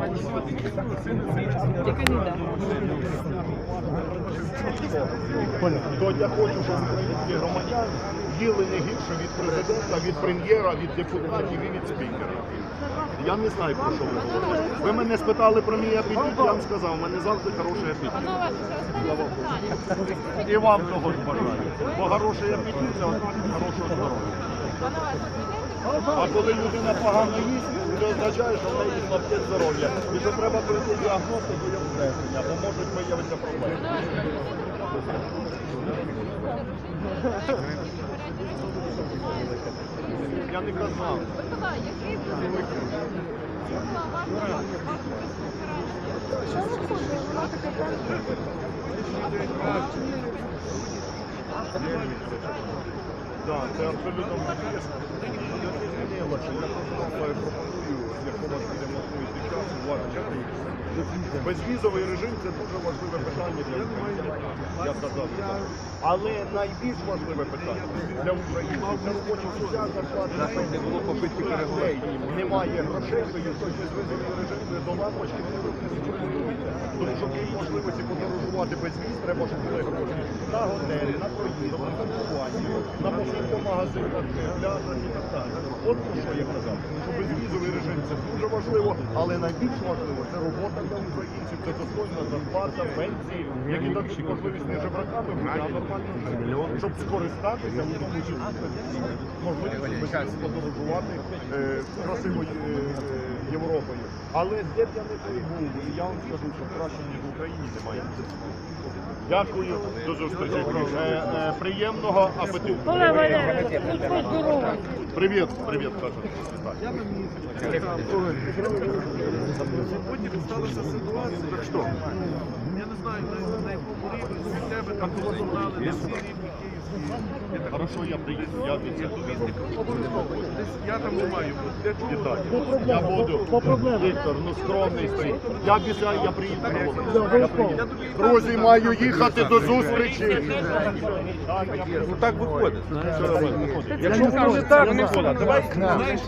То я хочу, щоб українські громадяни їли не гірше від президента, від прем'єра, від депутатів і від спікера. Я не знаю, про що ви говорите. Ви мене спитали про мій апетит, я вам сказав, у мене завжди хороший апетит. І вам того ж бажаю. Бо хороший апетит це ознак хорошого здоров'я. А коли людина погано їсть, це означає, що в неї слабке здоров'я. І що треба пройти діагностику і обстеження, бо можуть виявитися проблеми. Я не казав. Так, це абсолютно не змінилося. Я пропоную, якщо у вас буде можливість час, уважно. Безвізовий режим це дуже важливе питання для України. Я сказав. Але найбільш важливе питання для України це робочі місця, зарплати. Не було попитки людей. Немає грошей, то є безвізовий режим до лампочки, нічого не робите. Тому що крім можливості подорожувати без віз, треба щоб були гроші на готелі, на проїзд, на в магазинах, пляжах і так далі. От про що я казав. Що безвізовий режим це дуже важливо, але найбільш важливо це робота для українців, це достойна зарплата, пенсії, які дадуть можливість не жебраками а нормально жити. Щоб скористатися, числі можливістю подорожувати е, красивою е, Європою. Але де б я не був, я вам скажу, що краще, ніж в Україні немає. Дякую, до зустрічі. Е, е, приємного апетиту. Привіт, привіт, кажу. Потім сталася ситуація, Так що? я не знаю, на, якому рівні з тебе там позагнали на всі рівні так Хорошо, я приїду, я обіцяю. обов'язково. Десь я там не маю. Для чого? Вітаю. Я буду. Віктор, ну скромний стоїть. Я обіцяю, я приїду. Я приїду. Друзі, маю їхати до зустрічі. Ну так виходить. Якщо скаже так, Микола, давай знаєш,